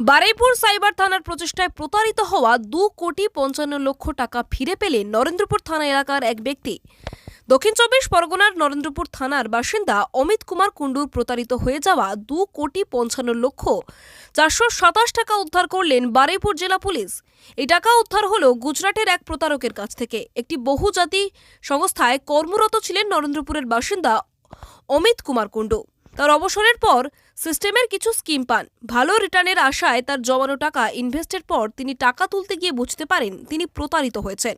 Baruipur cyber থানার প্রচেষ্টায় প্রতারিত হওয়া দু কোটি পঞ্চান্ন লক্ষ টাকা ফিরে পেলেন নরেন্দ্রপুর থানা এলাকার এক ব্যক্তি। দক্ষিণ চব্বিশ পরগনার নরেন্দ্রপুর থানার বাসিন্দা অমিত কুমার কুণ্ডুর প্রতারিত হয়ে যাওয়া দু কোটি পঞ্চান্ন লক্ষ চারশো সাতাশ টাকা উদ্ধার করলেন বারুইপুর জেলা পুলিশ। এই টাকা উদ্ধার হল গুজরাটের এক প্রতারকের কাছ থেকে। একটি বহুজাতি সংস্থায় কর্মরত ছিলেন নরেন্দ্রপুরের বাসিন্দা অমিত কুমার কুণ্ডু। তার অবসরের পর সিস্টেমের কিছু স্কিম পান। ভালো রিটার্নের আশায় তার জমানো টাকা ইনভেস্টের পর তিনি টাকা তুলতে গিয়ে বুঝতে পারেন তিনি প্রতারিত হয়েছেন।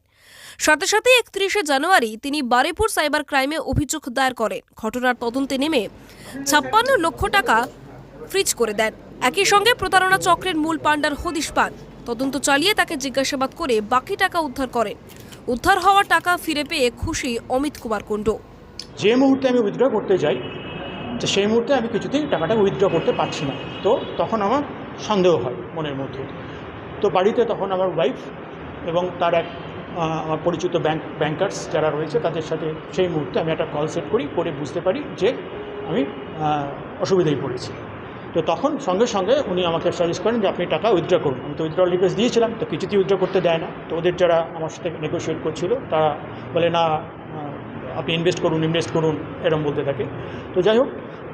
সাথে সাথে একত্রিশে জানুয়ারি তিনি বারেপুর সাইবার ক্রাইমে অভিযোগ দায়ের করেন। ঘটনার তদন্তে নেমে ছাপ্পান্ন লক্ষ টাকা ফ্রিজ করে দেন। একই সঙ্গে প্রতারণা চক্রের মূল পাণ্ডার হদিশ পান। তদন্ত চালিয়ে তাকে জিজ্ঞাসাবাদ করে বাকি টাকা উদ্ধার করেন। উদ্ধার হওয়া টাকা ফিরে পেয়ে খুশি অমিত কুমার কুণ্ডু। যে মুহূর্তে আমি উইথড্র করতে যাই তো সেই মুহূর্তে আমি কিছুতেই টাকাটা উইথড্র করতে পারছি না। তো তখন আমার সন্দেহ হয় মনের মধ্যে। তো বাড়িতে তখন আমার ওয়াইফ এবং তার এক আমার পরিচিত ব্যাংক ব্যাংকার্স যারা রয়েছে তাদের সাথে সেই মুহূর্তে আমি একটা কল সেট করি, করে বুঝতে পারি যে আমি অসুবিধায় পড়েছি। তো তখন সঙ্গে সঙ্গে উনি আমাকে সাজেস্ট করেন যে আপনি টাকা উইথড্র করুন। আমি তো উইথড্র রিকোয়েস্ট দিয়েছিলাম, তো কিছুতেই উইথড্র করতে দেয় না। তো ওদের যারা আমার সাথে নেগোশিয়েট করছিল, তারা বলে, না আপনি ইনভেস্ট করুন ইনভেস্ট করুন, এরম বলতে থাকে। তো যাই হোক,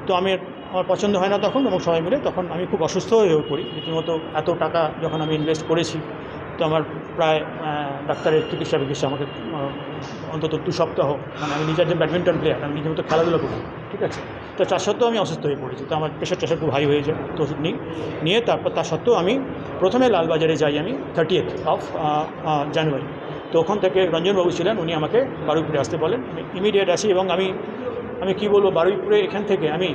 তো আমি আমার পছন্দ হয় না তখন এবং সবাই মিলে তখন আমি খুব অসুস্থ হয়ে পড়ি। রীতিমতো এত টাকা যখন আমি ইনভেস্ট করেছি, তো আমার প্রায় ডাক্তারের চিকিৎসা বিকিৎসা আমাকে অন্তত দু সপ্তাহ মানে আমি নিজের যে ব্যাডমিন্টন প্লেয়ার আমি নিজের মতো খেলাধুলো করি, ঠিক আছে? তো তার সত্ত্বেও আমি অসুস্থ হয়ে পড়েছি। তো আমার প্রেশার টেশার খুব হাই হয়ে যায় তো ওষুধ নিই, নিয়ে তারপর তার সত্ত্বেও আমি প্রথমে লালবাজারে যাই আমি থার্টিয়েথ অফ জানুয়ারি তো ওখান থেকে রঞ্জনবাবু ছিলেন, উনি আমাকে বারুইপুরে আসতে বলেন। আমি ইমিডিয়েট আসি এবং আমি আমি কি বলব, বারুইপুরে এখান থেকে আমি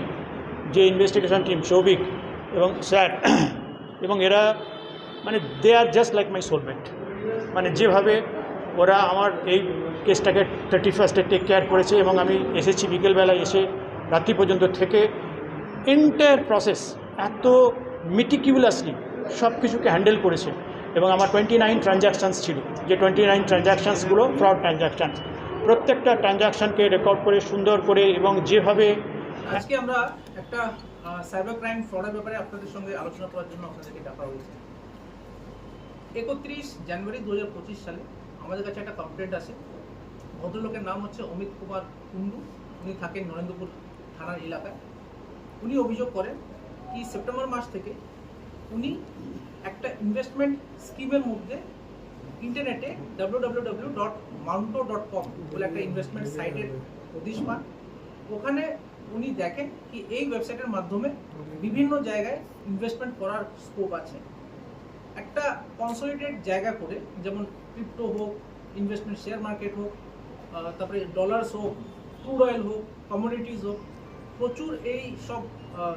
যে ইনভেস্টিগেশন টিম সৌভিক এবং স্যার, এবং এরা মানে they are just like my soulmate মানে যেভাবে ওরা আমার এই কেসটাকে থার্টি ফার্স্টে টেক কেয়ার করেছে এবং আমি এসেছি বিকেলবেলায় এসে রাত্রি পর্যন্ত থেকে। এন্টায়ার প্রসেস এত মিটিকিউলাসলি সব কিছুকে হ্যান্ডেল করেছে। এবং আমার টোয়েন্টি নাইন ট্রানজ্যাকশানস ছিল। যে টোয়েন্টি নাইন ট্রানজ্যাকশানসগুলো ফ্রড ট্রানজ্যাকশানস প্রত্যেকটা ট্রানজ্যাকশানকে রেকর্ড করে, সুন্দর করে এবং যেভাবে আজকে আমরা একটা সাইবার ক্রাইম ফ্রডের ব্যাপারে আপনাদের সঙ্গে আলোচনা করার জন্য আপনাদেরকে ডাকা হয়েছে। একত্রিশ জানুয়ারি দু হাজার পঁচিশ সালে আমাদের কাছে একটা কমপ্লেন্ট আসে। ভদ্রলোকের নাম হচ্ছে অমিত কুমার কুন্ডু উনি থাকেন নরেন্দ্রপুর থানার এলাকায়। উনি অভিযোগ করেন কি সেপ্টেম্বর মাস থেকে উনি একটা ইনভেস্টমেন্ট স্কিমের মধ্যে ইন্টারনেটে W W dot dot com বলে একটা ইনভেস্টমেন্ট সাইটের পান ওখানে উনি দেখেন কি এই ওয়েবসাইটের মাধ্যমে বিভিন্ন জায়গায় ইনভেস্টমেন্ট করার স্কোপ আছে। একটা কনসলিডেট জায়গা করে, যেমন ক্রিপ্টো হোক ইনভেস্টমেন্ট শেয়ার মার্কেট হোক তারপরে ডলার্স হোক ক্রুড অয়েল হোক কমোডিটিস হোক, প্রচুর এই সব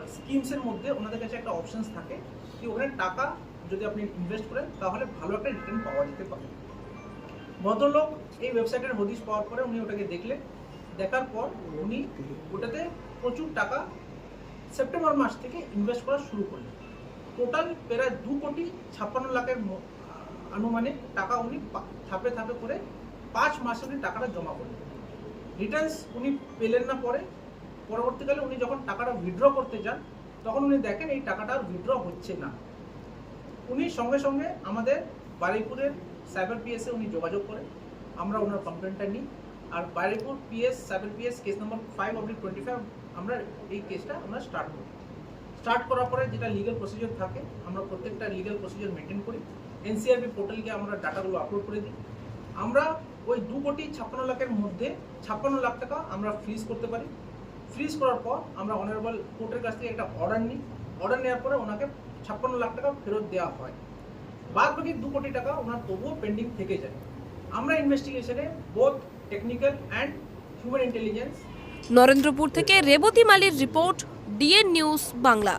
স্কিমসের মধ্যে ওনাদের কাছে একটা অপশনস থাকে কি ওখানে টাকা যদি আপনি ইনভেস্ট করেন, তাহলে ভালো একটা রিটার্ন পাওয়া যেতে পারে। ভদ্রলোক এই ওয়েবসাইটের হদিশ পাওয়ার পরে উনি ওটাকে দেখলেন। দেখার পর উনি ওটাতে প্রচুর টাকা সেপ্টেম্বর মাস থেকে ইনভেস্ট করা শুরু করলেন। টোটাল প্রায় দু কোটি ছাপ্পান্ন লাখের আনুমানিক টাকা উনি পা- ধাপে ধাপে করে পাঁচ মাসে উনি টাকাটা জমা করলেন। রিটার্নস উনি পেলেন না পরে পরবর্তীকালে উনি যখন টাকাটা উইথড্র করতে যান, তখন উনি দেখেন এই টাকাটা আর উইথড্র হচ্ছে না। উনি সঙ্গে সঙ্গে আমাদের বারুইপুরের সাইবার পিএসে উনি যোগাযোগ করেন, আমরা ওনার কমপ্লেনটা নিই। আর Baruipur PS cyber PS case number five oblique twenty five আমরা এই কেসটা আমরা স্টার্ট করি। স্টার্ট করার পরে যেটা লিগাল প্রসিজার থাকে, আমরা প্রত্যেকটা লিগাল প্রসিজার মেনটেন করি। এনসিআরবি পোর্টালকে আমরা ডাটাগুলো আপলোড করে দিই। আমরা ওই দু কোটি ছাপ্পান্ন লাখের মধ্যে ছাপ্পান্ন লাখ টাকা আমরা ফ্রিজ করতে পারি। ফ্রিজ করার পর আমরা অনারেবল কোর্টের কাছ থেকে একটা অর্ডার নিই। অর্ডার নেওয়ার পরে ওনাকে ছাপ্পান্ন লাখ টাকা ফেরত দেওয়া হয়। বাদ বাকি দু কোটি টাকা ওনার তবুও পেন্ডিং থেকে যায়। আমরা ইনভেস্টিগেশনে both technical and human intelligence Narendrapur থেকে রেবতী মালির রিপোর্ট ডিএন নিউজ বাংলা।